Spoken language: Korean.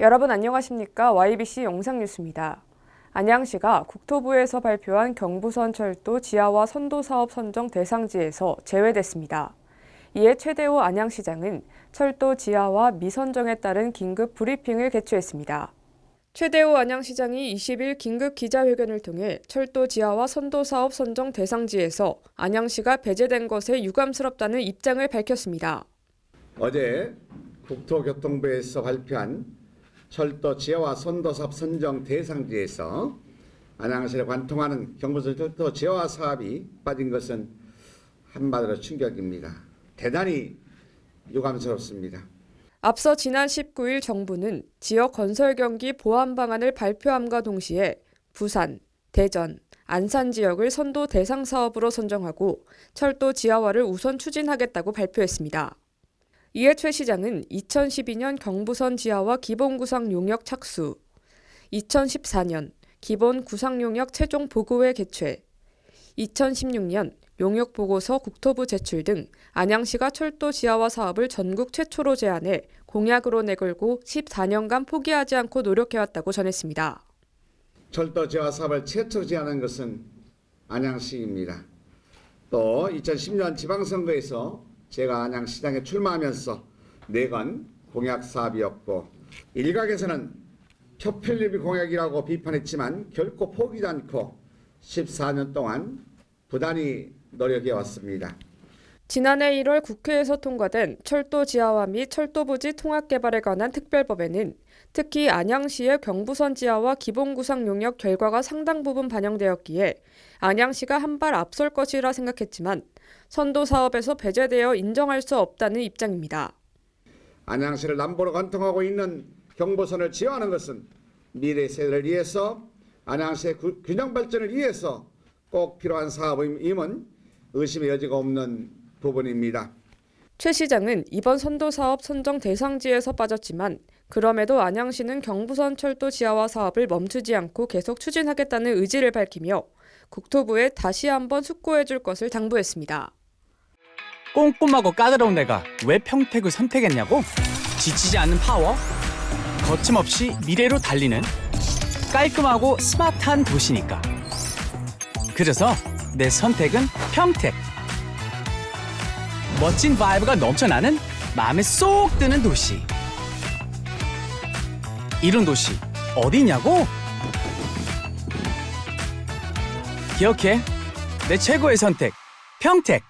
여러분 안녕하십니까? YBC 영상뉴스입니다. 안양시가 국토부에서 발표한 경부선 철도 지하화 선도 사업 선정 대상지에서 제외됐습니다. 이에 최대호 안양시장은 철도 지하화 미선정에 따른 긴급 브리핑을 개최했습니다. 최대호 안양시장이 20일 긴급 기자회견을 통해 철도 지하화 선도 사업 선정 대상지에서 안양시가 배제된 것에 유감스럽다는 입장을 밝혔습니다. 어제 국토교통부에서 발표한 철도 지하화 선도사업 선정 대상지에서 안양시를 관통하는 경부선 철도 지하화 사업이 빠진 것은 한마디로 충격입니다. 대단히 유감스럽습니다. 앞서 지난 19일 정부는 지역 건설 경기 보완 방안을 발표함과 동시에 부산, 대전, 안산 지역을 선도 대상 사업으로 선정하고 철도 지하화를 우선 추진하겠다고 발표했습니다. 이에 최 시장은 2012년 경부선 지하화 기본 구상 용역 착수, 2014년 기본 구상 용역 최종 보고회 개최, 2016년 용역 보고서 국토부 제출 등 안양시가 철도 지하화 사업을 전국 최초로 제안해 공약으로 내걸고 14년간 포기하지 않고 노력해왔다고 전했습니다. 철도 지하화 사업을 최초 제안한 것은 안양시입니다. 또 2010년 지방선거에서 제가 안양시장에 출마하면서 내건 공약 사업이었고 일각에서는 표필립이 공약이라고 비판했지만 결코 포기하지 않고 14년 동안 부단히 노력해 왔습니다. 지난해 1월 국회에서 통과된 철도 지하화 및 철도 부지 통합 개발에 관한 특별법에는 특히 안양시의 경부선 지하화 기본 구상 용역 결과가 상당 부분 반영되었기에 안양시가 한 발 앞설 것이라 생각했지만 선도 사업에서 배제되어 인정할 수 없다는 입장입니다. 안양시를 남부로 관통하고 있는 경부선을 지어하는 것은 미래 세대를 위해서 안양시의 구- 균형 발전을 위해서 꼭 필요한 사업임은 의심의 여지가 없는 부분입니다. 최 시장은 이번 선도 사업 선정 대상지에서 빠졌지만 그럼에도 안양시는 경부선 철도 지하화 사업을 멈추지 않고 계속 추진하겠다는 의지를 밝히며 국토부에 다시 한번 숙고해 줄 것을 당부했습니다. 꼼꼼하고 까다로운 내가 왜 평택을 선택했냐고? 지치지 않는 파워? 거침없이 미래로 달리는 깔끔하고 스마트한 도시니까. 그래서 내 선택은 평택. 멋진 바이브가 넘쳐나는 마음에 쏙 드는 도시. 이런 도시 어디냐고? 기억해. 내 최고의 선택. 평택.